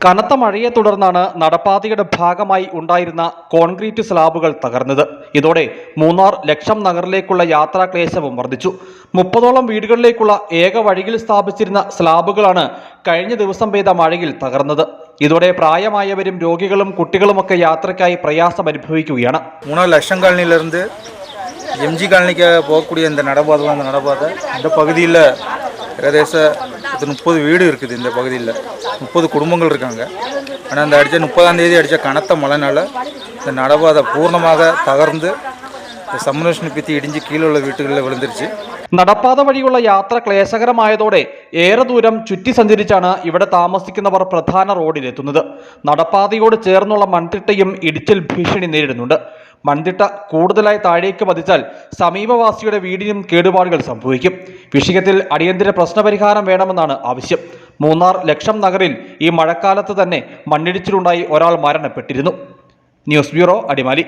കനത്ത മഴയെ തുടർന്നാണ് നടപ്പാതയുടെ ഭാഗമായി ഉണ്ടായിരുന്ന കോൺക്രീറ്റ് സ്ലാബുകൾ തകർന്നത്. ഇതോടെ മൂന്നാർ ലക്ഷം നഗറിലേക്കുള്ള യാത്രാക്ലേശവും വർദ്ധിച്ചു. മുപ്പതോളം വീടുകളിലേക്കുള്ള ഏക വഴിയിൽ സ്ഥാപിച്ചിരുന്ന സ്ലാബുകളാണ് കഴിഞ്ഞ ദിവസം പെയ്ത മഴയിൽ തകർന്നത്. ഇതോടെ പ്രായമായവരും രോഗികളും കുട്ടികളുമൊക്കെ യാത്രയ്ക്കായി പ്രയാസം അനുഭവിക്കുകയാണ് മൂന്നാർ ലക്ഷം കോളനിയിലിருந்து എം ജി കോളനിക്ക് പോകക്കൂടിയ നടപാത നടപാത அந்த பகுதியில் ഏകദേശം இது முப்பது வீடு இருக்குது இந்த பகுதியில் முப்பது குடும்பங்கள் இருக்காங்க ஆனால் அந்த அடித்த முப்பதாம் தேதி அடித்த கனத்த மழைனால இந்த நடப்பாதை பூர்ணமாக தகர்ந்து இந்த சம்மனேஷனை பற்றி இடிஞ்சு கீழே உள்ள வீட்டுகளில் விழுந்துருச்சு നടപ്പാത വഴിയുള്ള യാത്ര ക്ലേശകരമായതോടെ ഏറെ ദൂരം ചുറ്റി സഞ്ചരിച്ചാണ് ഇവിടെ താമസിക്കുന്നവർ പ്രധാന റോഡിലെത്തുന്നത് നടപ്പാതയോട് ചേർന്നുള്ള മൺതിട്ടയും ഇടിച്ചിൽ ഭീഷണി നേരിടുന്നുണ്ട് മൺതിട്ട കൂടുതലായി താഴേക്ക് പതിച്ചാൽ സമീപവാസിയുടെ വീടിനും കേടുപാടുകൾ സംഭവിക്കും വിഷയത്തിൽ അടിയന്തര പ്രശ്നപരിഹാരം വേണമെന്നാണ് ആവശ്യം. മൂന്നാർ ലക്ഷം നഗറിൽ ഈ മഴക്കാലത്ത് തന്നെ മണ്ണിടിച്ചിലുണ്ടായി ഒരാൾ മരണപ്പെട്ടിരുന്നു. News bureau Adimali.